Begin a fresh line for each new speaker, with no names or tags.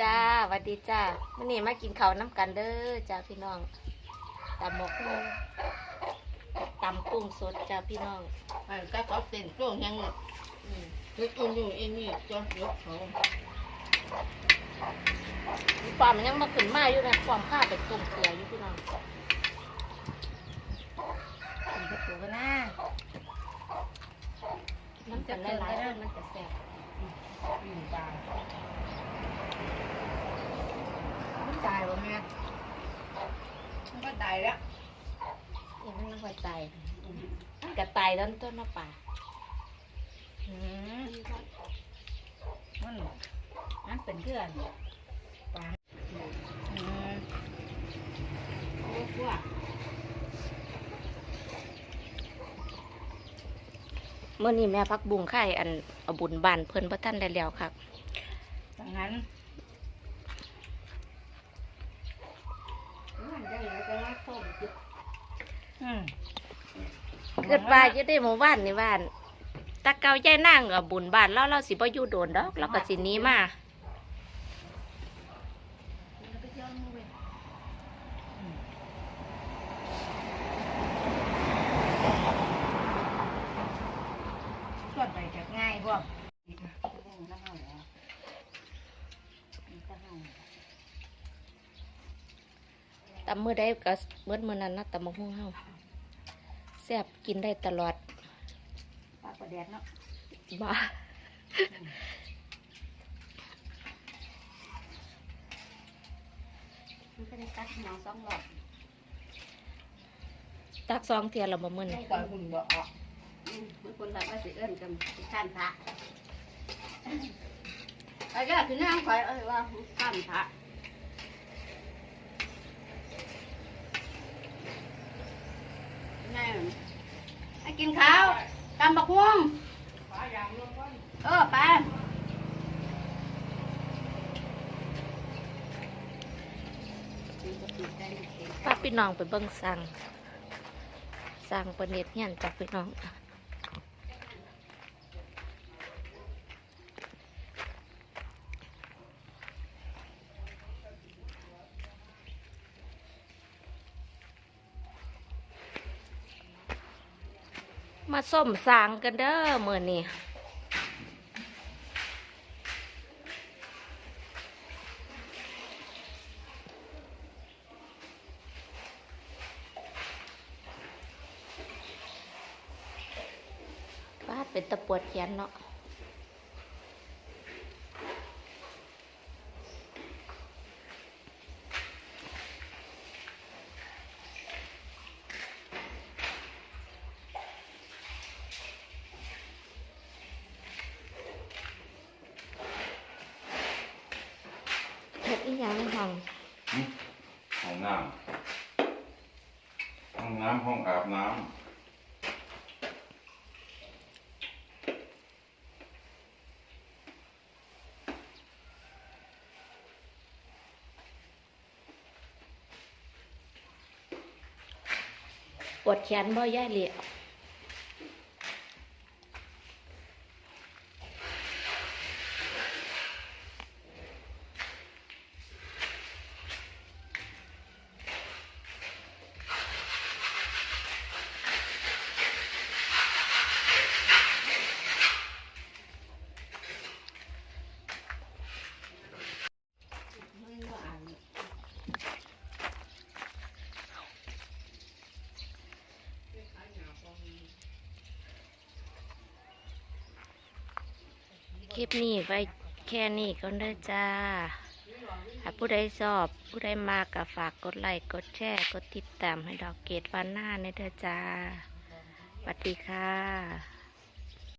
จ้าสวัสดีจ้ามื่อนี้มากินข้าวน้ำกันเด้อจ้าพี่น้องตำหมกหุ่งตำกุ้งสดจ้าพี่น้อง
ไอ้ก็เขาเส้นช่วงยัง
อืม
นึกอุ่นอยู่เอ็นี่จนยกเขา
ปลามันยังมาขึ้นมาอยู่นะความข้าเป็ดต้มเกลืออยู่พี่น้อง
กินกระปุกกันนะ
น้ำกันหลายๆแล้วมันจะแซ่บ
กินตายมันตายวะแม่มันก็ตายแล้ว
ยังไม่ค่อยตายมันกระตายต้นต้นน้ำปลา
อืมมันมันเป็นเพื่อนปลาอืมโอ้พวก
เมื่อนี้แม่พักบุงไข่อัน เอาบุญบานเพิ่นพระท่านได้แล้วครับ
ดังนั้นมันได้แล้วก็ว่าส้มจุอืม
เกิดว่าจะได้หมู่บ้านนี่บ้านตาเกาย่ายนั่งเอาบุญบ้านแล้วเราสิบ่อยู่โดนดอกเราก็สิหนี้มา
ส่วนไปจะง่ายพวก
ตำมือได้ก็เบิดมือนั้นนะตำมะฮุ่งเฮาแซ่บกินได้ตลอด
ปลาประแดดเนาะ
บ้า
มันก็ได้ตัดหมองสองหลอด
ตักซองเทียนเราบ่มื้อ
ไม่
นี้
ก่อยหุ่นบ่ออกมันคนแบบว่าสิเอิ้นกันข้านพระ ไอ้ก็คือนั่งคอยเอ้ยว่าข้านพระแม่ให้กินข้าวกำบักม่วงเออไป
พาพี่น้องไปเบิ่งสั่งสั่งประเนตเฮียนจากพี่น้อง มาส้มสางกันเด้อมื่อนี้บ้าดเป็นตะปวดแขนเนาะ เฮ็ดอีหยังในห้อง
ห้องน้ำห้องน้ำห้องอาบน้
ปวดแขนบ่ย่ายเหลีย คลิปนี้ไว้แค่นี้ก็ได้จ้าผู้ใดชอบ ผู้ใดมากก็ฝากกดไลค์กดแชร์กดติดตามให้ดอกเกดวันหน้าในเด้อจ้าสวัสดีค่ะ